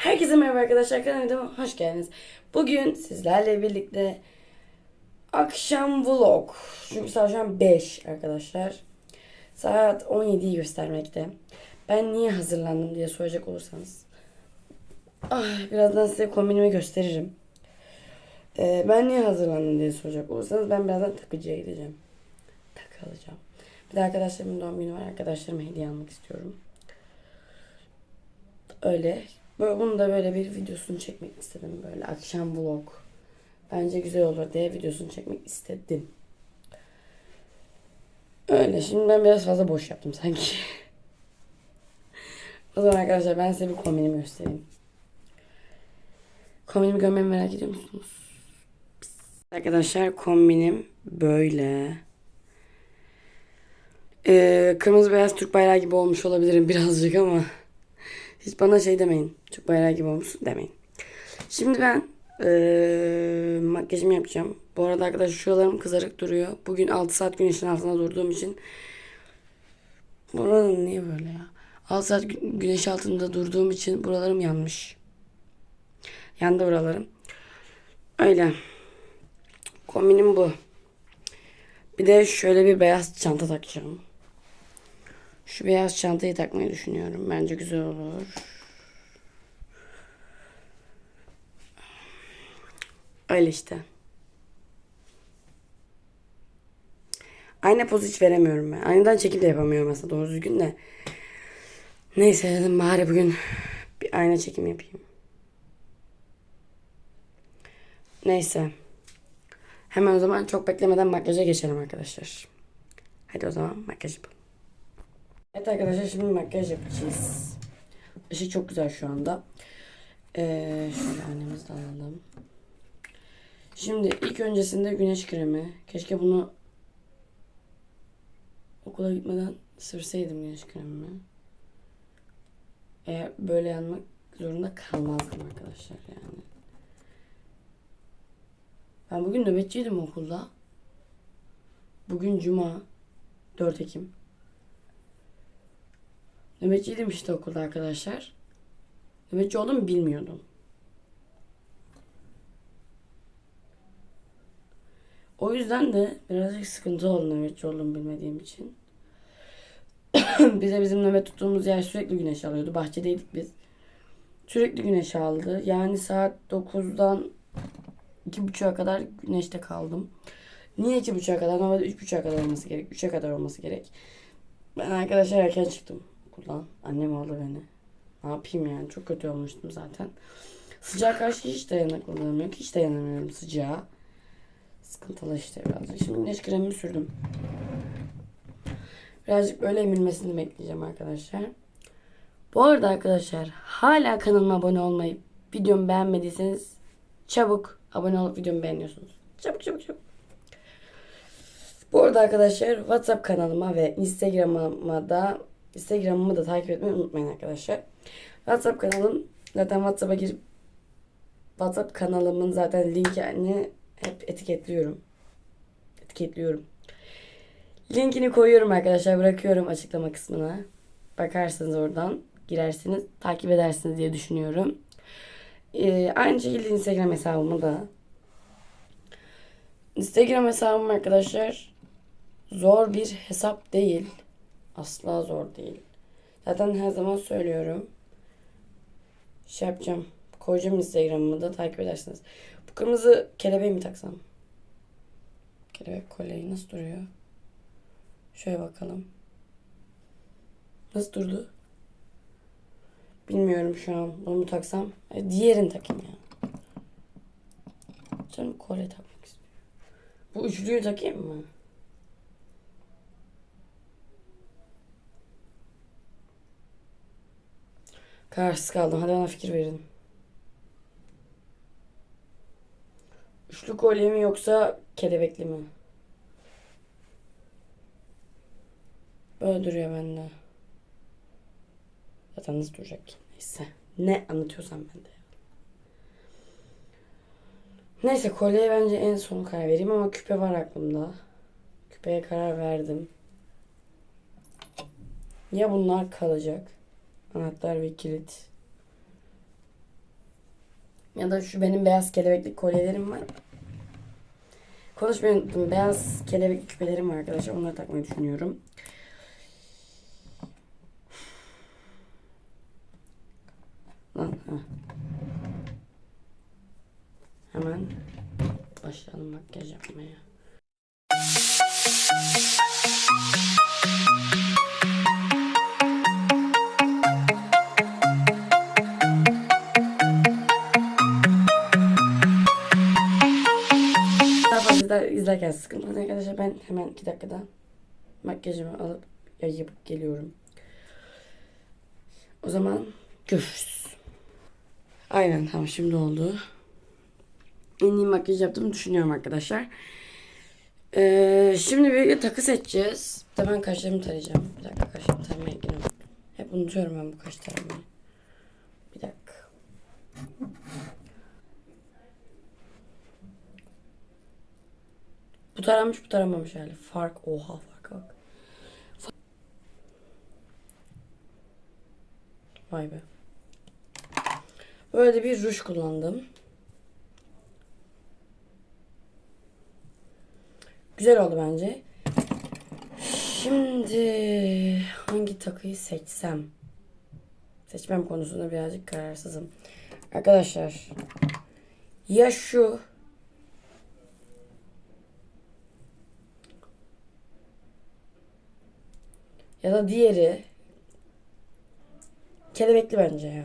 Herkese merhaba arkadaşlar kanalıma hoş geldiniz. Bugün sizlerle birlikte akşam vlog. Çünkü saat şu an 5 arkadaşlar. Saat 17'yi göstermekte. Ben niye hazırlandım diye soracak olursanız. Ah, birazdan size kombinimi gösteririm. Ee, ben niye hazırlandım diye soracak olursanız ben birazdan takıcıya gideceğim. Takı alacağım. Bir de arkadaşlarımın doğum günü var. Arkadaşlarıma hediye almak istiyorum. Öyle. Böyle, bunu da böyle bir videosunu çekmek istedim. Böyle akşam vlog. Bence güzel olur diye videosunu çekmek istedim. Öyle. Şimdi ben biraz fazla boş yaptım sanki. o zaman arkadaşlar ben size bir kombinimi göstereyim. Kombinimi görmemi merak ediyor musunuz? Arkadaşlar kombinim böyle. Ee, kırmızı beyaz Türk bayrağı gibi olmuş olabilirim birazcık ama hiç bana şey demeyin. Türk bayrağı gibi olmuşsun demeyin. Şimdi ben ee, makyajımı yapacağım. Bu arada arkadaşlar şuralarım kızarık duruyor. Bugün 6 saat güneşin altında durduğum için Buranın niye böyle ya? 6 saat gü- güneş altında durduğum için buralarım yanmış. Yandı buralarım. Öyle. Kombinim bu. Bir de şöyle bir beyaz çanta takacağım. Şu beyaz çantayı takmayı düşünüyorum. Bence güzel olur. Öyle işte. Ayna pozu hiç veremiyorum ben. Aynadan çekim de yapamıyorum aslında doğru düzgün de. Neyse dedim bari bugün bir ayna çekim yapayım. Neyse. Hemen o zaman çok beklemeden makyaja geçelim arkadaşlar. Hadi o zaman makyaj yapalım. Evet arkadaşlar şimdi makyaj yapacağız. Işık çok güzel şu anda. Ee, şöyle annemizi de alalım. Şimdi ilk öncesinde güneş kremi. Keşke bunu okula gitmeden sürseydim güneş kremimi. Eğer böyle yanmak zorunda kalmazdım arkadaşlar yani. Ben bugün nöbetçiydim okulda. Bugün cuma 4 Ekim. Nöbetçiydim işte okulda arkadaşlar. Nöbetçi olduğumu bilmiyordum. O yüzden de birazcık sıkıntı oldu nöbetçi olduğumu bilmediğim için. Bize bizim nöbet tuttuğumuz yer sürekli güneş alıyordu. Bahçedeydik biz. Sürekli güneş aldı. Yani saat 9'dan 2.30'a kadar güneşte kaldım. Niye 2.30'a kadar? Normalde 3.30'a kadar olması gerek. 3'e kadar olması gerek. Ben arkadaşlar erken çıktım okuldan. Annem aldı beni. Ne yapayım yani? Çok kötü olmuştum zaten. Sıcağa karşı hiç dayanıklılığım yok. Hiç dayanamıyorum sıcağa. Sıkıntılı işte birazcık. Şimdi güneş kremimi sürdüm. Birazcık böyle emilmesini bekleyeceğim arkadaşlar. Bu arada arkadaşlar hala kanalıma abone olmayı, videomu beğenmediyseniz çabuk abone olup videomu beğeniyorsunuz. Çabuk çabuk çabuk. Bu arada arkadaşlar WhatsApp kanalıma ve Instagram'ıma da Instagram'ımı da takip etmeyi unutmayın arkadaşlar. WhatsApp kanalım zaten WhatsApp'a girip WhatsApp kanalımın zaten linkini hep etiketliyorum. Etiketliyorum. Linkini koyuyorum arkadaşlar. Bırakıyorum açıklama kısmına. Bakarsınız oradan. Girersiniz. Takip edersiniz diye düşünüyorum. Ee, aynı şekilde Instagram hesabımı da. Instagram hesabım arkadaşlar zor bir hesap değil. Asla zor değil. Zaten her zaman söylüyorum. Şey yapacağım. Koyacağım Instagram'ımı da takip edersiniz. Bu kırmızı kelebeği mi taksam? Kelebek kolyeyi nasıl duruyor? Şöyle bakalım. Nasıl durdu? Bilmiyorum şu an. Bunu mu taksam? E, diğerini takayım ya. Canım kolye takmak istiyorum. Bu üçlüyü takayım mı? Kararsız kaldım. Hadi bana fikir verin. Üçlü kolye mi yoksa kelebekli mi? Böyle duruyor bende. Zaten nasıl duracak ki? Neyse. Ne anlatıyorsam ben de. Neyse kolyeye bence en son karar vereyim ama küpe var aklımda. Küpeye karar verdim. Ya bunlar kalacak. Anahtar ve kilit. Ya da şu benim beyaz kelebekli kolyelerim var. Konuşmayı unuttum. Beyaz kelebekli küpelerim var arkadaşlar. Onları takmayı düşünüyorum. Hemen başlayalım makyaj yapmaya. Sıkıntı yok arkadaşlar. Ben hemen iki dakikada makyajımı alıp yapıp geliyorum. O zaman görüşürüz. Aynen tamam şimdi oldu. En iyi makyaj yaptığımı düşünüyorum arkadaşlar. Ee, şimdi bir takı seçeceğiz. Bir ben kaşlarımı tarayacağım. Bir dakika kaşlarımı taramayı yine unuttum. Hep unutuyorum ben bu kaş taramayı. Bir dakika. Bu taranmış bu taranmamış yani. Fark oha farka bak. Vay be. Böyle bir ruj kullandım. Güzel oldu bence. Şimdi hangi takıyı seçsem? Seçmem konusunda birazcık kararsızım. Arkadaşlar ya şu ya da diğeri kelebekli bence ya.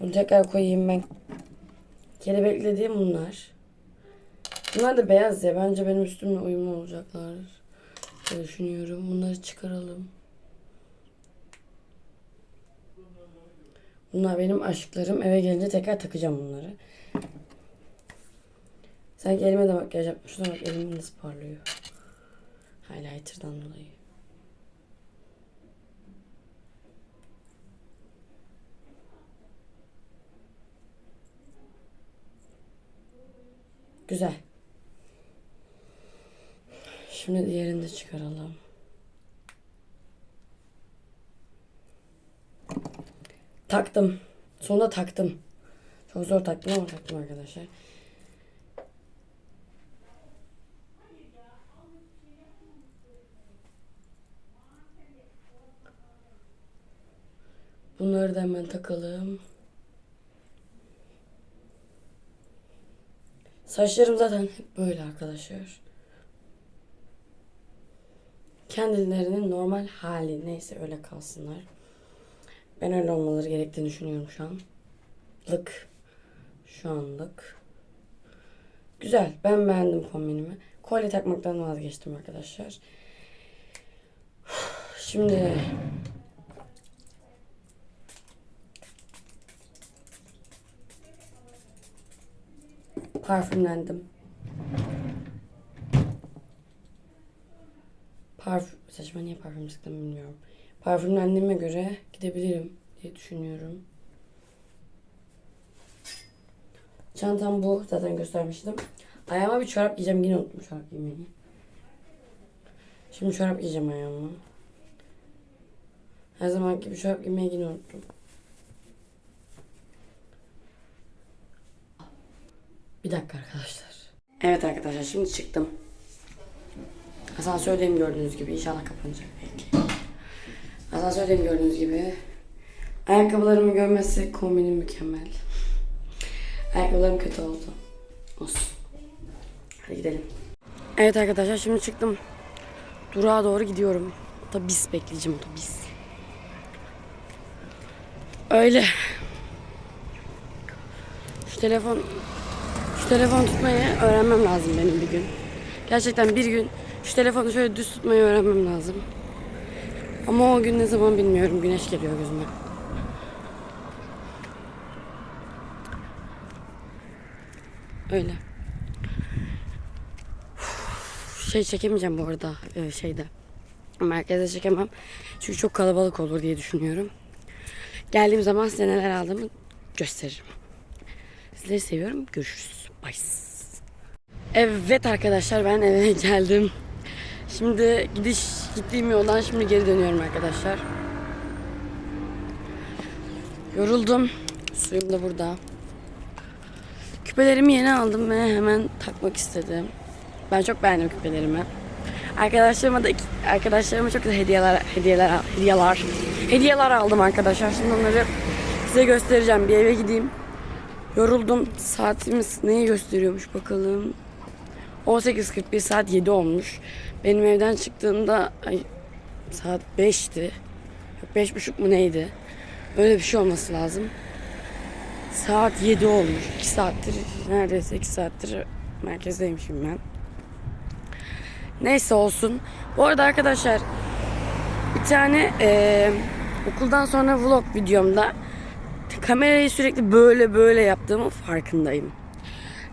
Bunu tekrar koyayım ben. Kelebekli dediğim bunlar. Bunlar da beyaz ya. Bence benim üstümle uyumlu olacaklar. diye düşünüyorum. Bunları çıkaralım. Bunlar benim aşklarım. Eve gelince tekrar takacağım bunları. Sanki elime de makyaj yapmış. Şuna bak elim nasıl parlıyor. Highlighter'dan dolayı. Güzel. Şimdi diğerini de çıkaralım. Taktım. Sonunda taktım. Çok zor taktım ama taktım arkadaşlar. Bunları da hemen takalım. Saçlarım zaten hep böyle arkadaşlar. Kendilerinin normal hali neyse öyle kalsınlar. Ben öyle olmaları gerektiğini düşünüyorum şu an. Lık. Şu anlık. Güzel. Ben beğendim kombinimi. Kolye takmaktan vazgeçtim arkadaşlar. Şimdi parfümlendim. Parfüm, saçma niye parfüm sıktım bilmiyorum. Parfümlendiğime göre gidebilirim diye düşünüyorum. Çantam bu. Zaten göstermiştim. Ayağıma bir çorap giyeceğim. Yine unuttum çorap giymeyi. Şimdi çorap giyeceğim ayağıma. Her zaman gibi çorap giymeyi yine unuttum. Bir dakika arkadaşlar. Evet arkadaşlar şimdi çıktım. Asansördeyim gördüğünüz gibi. İnşallah kapanacak belki. Asansördeyim gördüğünüz gibi. Ayakkabılarımı görmesi kombinim mükemmel. Ayakkabılarım kötü oldu. Olsun. Hadi gidelim. Evet arkadaşlar şimdi çıktım. Durağa doğru gidiyorum. Otobüs bekleyeceğim otobüs. Öyle. Şu telefon telefon tutmayı öğrenmem lazım benim bir gün. Gerçekten bir gün şu telefonu şöyle düz tutmayı öğrenmem lazım. Ama o gün ne zaman bilmiyorum. Güneş geliyor gözüme. Öyle. Şey çekemeyeceğim bu arada e, şeyde. Merkezde çekemem. Çünkü çok kalabalık olur diye düşünüyorum. Geldiğim zaman size neler aldığımı gösteririm. Sizleri seviyorum. Görüşürüz. Evet arkadaşlar ben eve geldim. Şimdi gidiş gittiğim yoldan şimdi geri dönüyorum arkadaşlar. Yoruldum. Suyum da burada. Küpelerimi yeni aldım ve hemen takmak istedim. Ben çok beğendim küpelerimi. Arkadaşlarıma da arkadaşlarıma çok güzel hediyeler hediyeler hediyeler hediyeler aldım arkadaşlar. Şimdi onları size göstereceğim. Bir eve gideyim. Yoruldum. Saatimiz neyi gösteriyormuş bakalım. 18.41 saat 7 olmuş. Benim evden çıktığımda ay, saat 5'ti. Yok 5.30 mu neydi? Öyle bir şey olması lazım. Saat 7 olmuş. 2 saattir neredeyse 2 saattir merkezdeymişim ben. Neyse olsun. Bu arada arkadaşlar bir tane eee, okuldan sonra vlog videomda kamerayı sürekli böyle böyle yaptığımın farkındayım.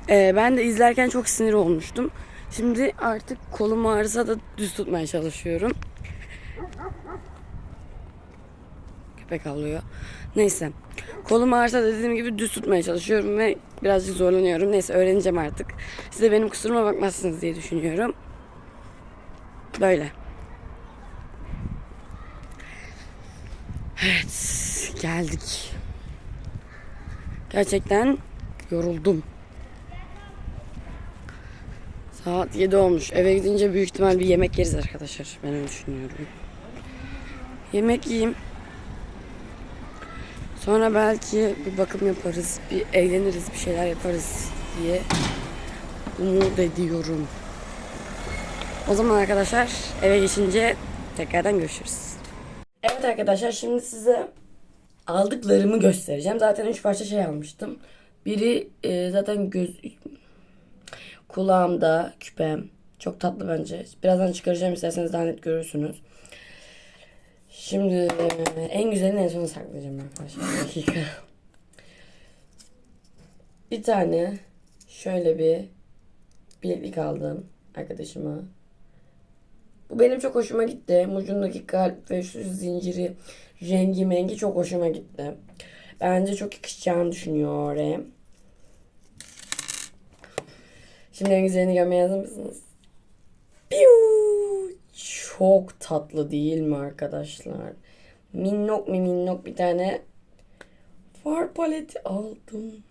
Eee, ben de izlerken çok sinir olmuştum. Şimdi artık kolum ağrısa da düz tutmaya çalışıyorum. Köpek avlıyor. Neyse. Kolum ağrısa da dediğim gibi düz tutmaya çalışıyorum ve birazcık zorlanıyorum. Neyse öğreneceğim artık. Siz de benim kusuruma bakmazsınız diye düşünüyorum. Böyle. Evet, geldik. Gerçekten yoruldum. Saat 7 olmuş. Eve gidince büyük ihtimal bir yemek yeriz arkadaşlar. Ben öyle düşünüyorum. Yemek yiyeyim. Sonra belki bir bakım yaparız, bir eğleniriz, bir şeyler yaparız diye umut ediyorum. O zaman arkadaşlar eve geçince tekrardan görüşürüz. Evet arkadaşlar şimdi size aldıklarımı göstereceğim. Zaten üç parça şey almıştım. Biri e, zaten göz kulağımda küpem. Çok tatlı bence. Birazdan çıkaracağım isterseniz daha net görürsünüz. Şimdi e, en güzelini en sona saklayacağım arkadaşlar. Bir dakika. Bir tane şöyle bir bileklik aldım arkadaşıma. Bu benim çok hoşuma gitti. Ucundaki kalp ve şu zinciri rengi mengi çok hoşuma gitti. Bence çok yakışacağını düşünüyorum. Şimdi en güzelini görmeye hazır mısınız? Piu! Çok tatlı değil mi arkadaşlar? Minnok mi minnok bir tane far paleti aldım.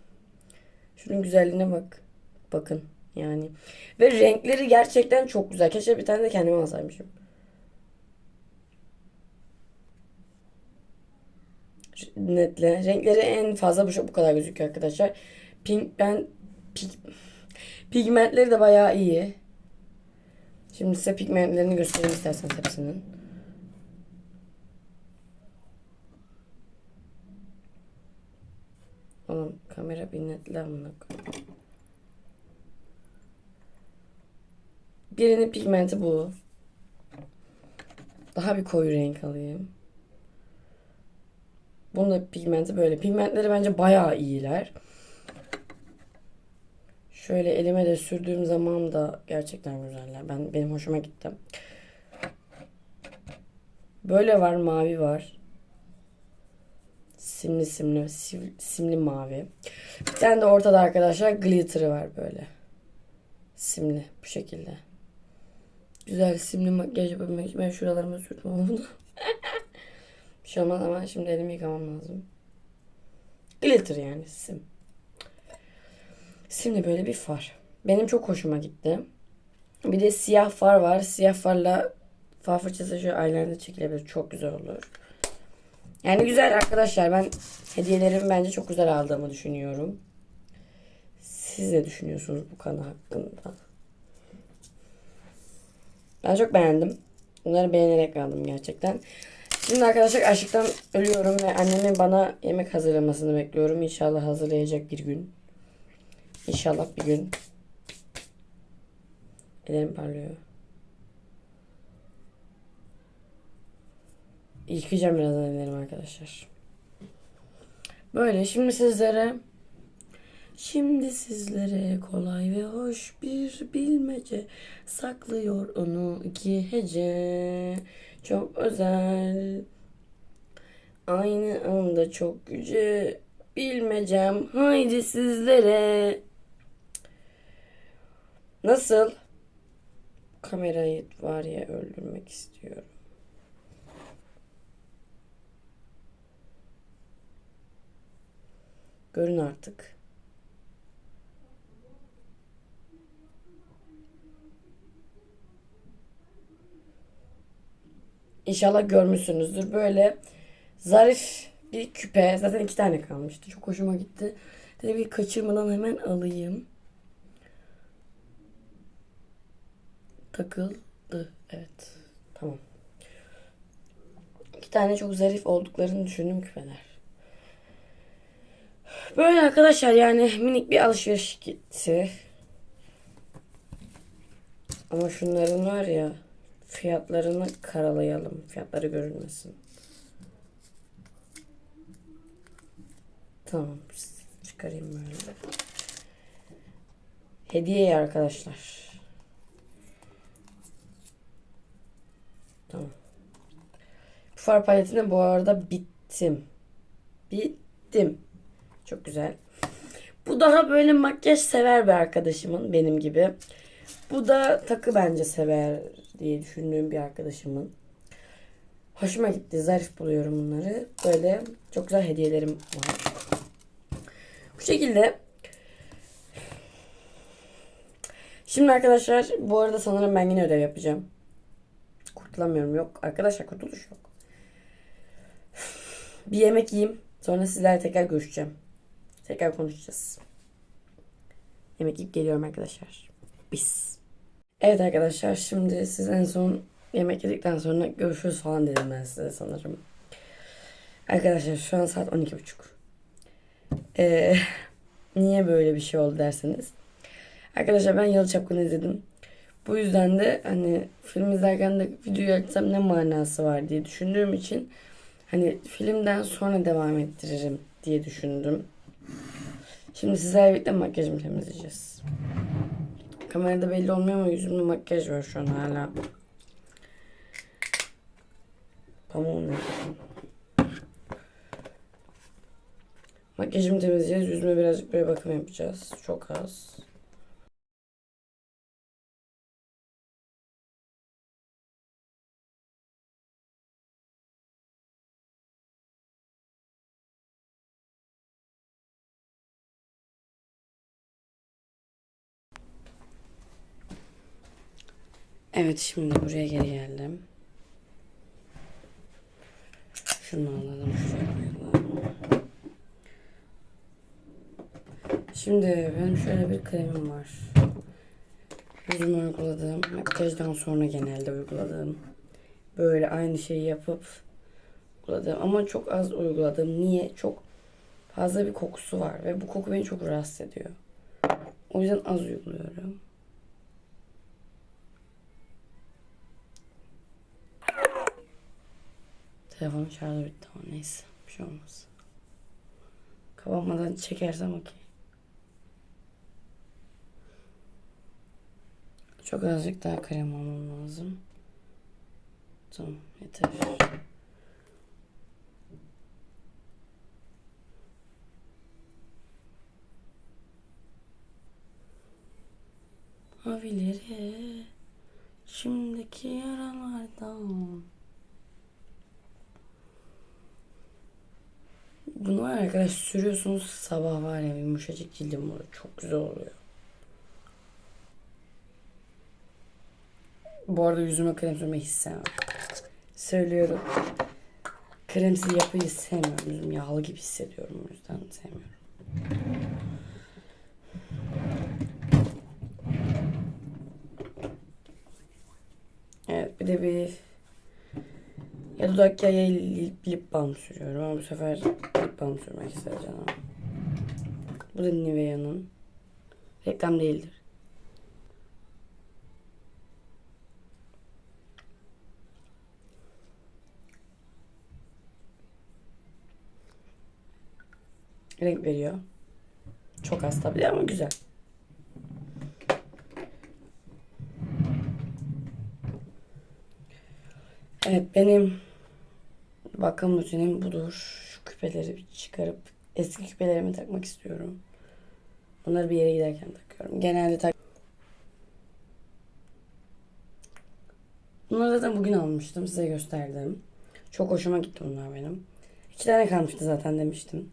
Şunun güzelliğine bak. Bakın yani. Ve renkleri gerçekten çok güzel. Keşke bir tane de kendime alsaymışım. Netle. Renkleri en fazla bu, bu kadar gözüküyor arkadaşlar. Pink ben pig, pigmentleri de bayağı iyi. Şimdi size pigmentlerini göstereyim isterseniz hepsinin. Oğlum kamera bir netle koyayım. Birinin pigmenti bu. Daha bir koyu renk alayım. Bunun da pigmenti böyle. Pigmentleri bence bayağı iyiler. Şöyle elime de sürdüğüm zaman da gerçekten güzeller. Ben benim hoşuma gitti. Böyle var, mavi var. Simli simli, sim- simli mavi. Bir tane de ortada arkadaşlar glitter'ı var böyle. Simli bu şekilde. Güzel simli makyaj yapabilmek için ben şuralarıma sürdüm onu. Bir şey olmaz ama şimdi elimi yıkamam lazım. Glitter yani sim. Şimdi böyle bir far. Benim çok hoşuma gitti. Bir de siyah far var. Siyah farla far fırçası şu eyeliner çekilebilir. Çok güzel olur. Yani güzel arkadaşlar. Ben hediyelerimi bence çok güzel aldığımı düşünüyorum. Siz ne düşünüyorsunuz bu konu hakkında? Ben çok beğendim. Bunları beğenerek aldım gerçekten. Şimdi arkadaşlar açlıktan ölüyorum ve annemin bana yemek hazırlamasını bekliyorum. İnşallah hazırlayacak bir gün. İnşallah bir gün. Ellerim parlıyor. Yıkayacağım birazdan ellerimi arkadaşlar. Böyle şimdi sizlere Şimdi sizlere kolay ve hoş bir bilmece saklıyor onu iki hece çok özel. Aynı anda çok yüce. Bilmecem. Haydi sizlere. Nasıl? Kamerayı var ya öldürmek istiyorum. Görün artık İnşallah görmüşsünüzdür. Böyle zarif bir küpe. Zaten iki tane kalmıştı. Çok hoşuma gitti. Dedim bir kaçırmadan hemen alayım. Takıldı. Evet. Tamam. İki tane çok zarif olduklarını düşündüğüm küpeler. Böyle arkadaşlar yani minik bir alışveriş gitti. Ama şunların var ya fiyatlarını karalayalım. Fiyatları görünmesin. Tamam. Çıkarayım böyle. Hediye arkadaşlar. Tamam. Bu far paletine bu arada bittim. Bittim. Çok güzel. Bu daha böyle makyaj sever bir arkadaşımın benim gibi. Bu da takı bence sever diye düşündüğüm bir arkadaşımın. Hoşuma gitti. Zarif buluyorum bunları. Böyle çok güzel hediyelerim var. Bu şekilde. Şimdi arkadaşlar bu arada sanırım ben yine ödev yapacağım. Kurtulamıyorum. Yok. Arkadaşlar kurtuluş yok. Bir yemek yiyeyim. Sonra sizlerle tekrar görüşeceğim. Tekrar konuşacağız. Yemek yiyip geliyorum arkadaşlar. Bis. Evet arkadaşlar şimdi siz en son yemek yedikten sonra görüşürüz falan dedim ben size sanırım. Arkadaşlar şu an saat 12.30. Ee, niye böyle bir şey oldu derseniz. Arkadaşlar ben Yalı Çapkını izledim. Bu yüzden de hani film izlerken de videoyu açsam ne manası var diye düşündüğüm için hani filmden sonra devam ettiririm diye düşündüm. Şimdi sizlerle birlikte makyajımı temizleyeceğiz. Kamerada belli olmuyor ama yüzümde makyaj var şu an hala. Yok. Makyajımı temizleyeceğiz. Yüzüme birazcık böyle bakım yapacağız. Çok az. Evet şimdi buraya geri geldim. Şunu alalım. Şimdi benim şöyle bir kremim var. Yüzüme uyguladığım, makyajdan sonra genelde uyguladığım. Böyle aynı şeyi yapıp uyguladığım ama çok az uyguladım. Niye? Çok fazla bir kokusu var ve bu koku beni çok rahatsız ediyor. O yüzden az uyguluyorum. Telefonun şarjı bitti ama neyse. Bir şey olmaz. Kapanmadan çekersem okey. Çok azıcık daha krem almam lazım. Tamam yeter. Mavileri şimdiki yaralardan. Bunu var ya arkadaş sürüyorsunuz sabah var ya yumuşacık cildim oluyor. Çok güzel oluyor. Bu arada yüzüme krem sürmeyi hiç sevmem. Söylüyorum. Kremsiz yapıyı sevmiyorum. Yüzüm yağlı gibi hissediyorum. O yüzden sevmiyorum. Evet bir de bir ya dudak ya lip, lip balm sürüyorum ama bu sefer lip balm sürmek isteyeceğim. Bu da Nivea'nın. Reklam değildir. Renk veriyor. Çok az tabii ama güzel. Evet benim bakım rutinim budur. Şu küpeleri çıkarıp eski küpelerimi takmak istiyorum. Bunları bir yere giderken takıyorum. Genelde tak Bunları zaten bugün almıştım. Size gösterdim. Çok hoşuma gitti bunlar benim. İki tane kalmıştı zaten demiştim.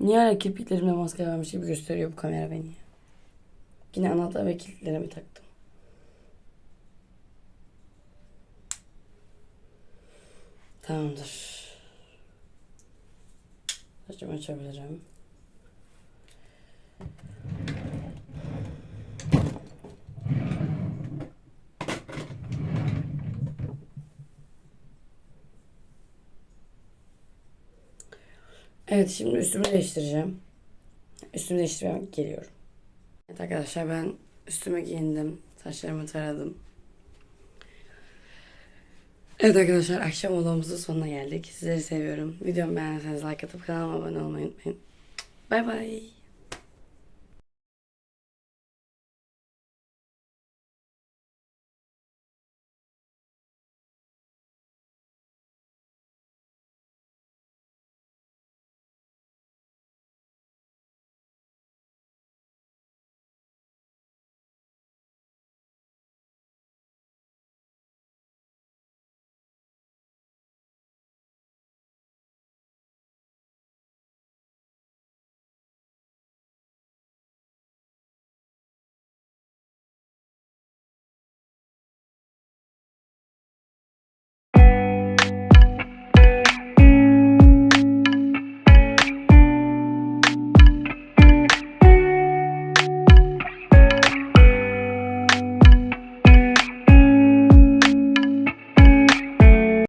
Niye hala kirpiklerimde maske varmış gibi gösteriyor bu kamera beni? ya? Yine anahtar ve kilitlerimi taktım. Tamamdır. Saçımı açabilirim. Evet şimdi üstümü değiştireceğim. Üstümü değiştirmeye geliyorum. Evet arkadaşlar ben üstüme giyindim. Saçlarımı taradım. Evet arkadaşlar akşam olamızın sonuna geldik. Sizleri seviyorum. Videomu beğendiyseniz like atıp kanalıma abone olmayı unutmayın. Bay bay.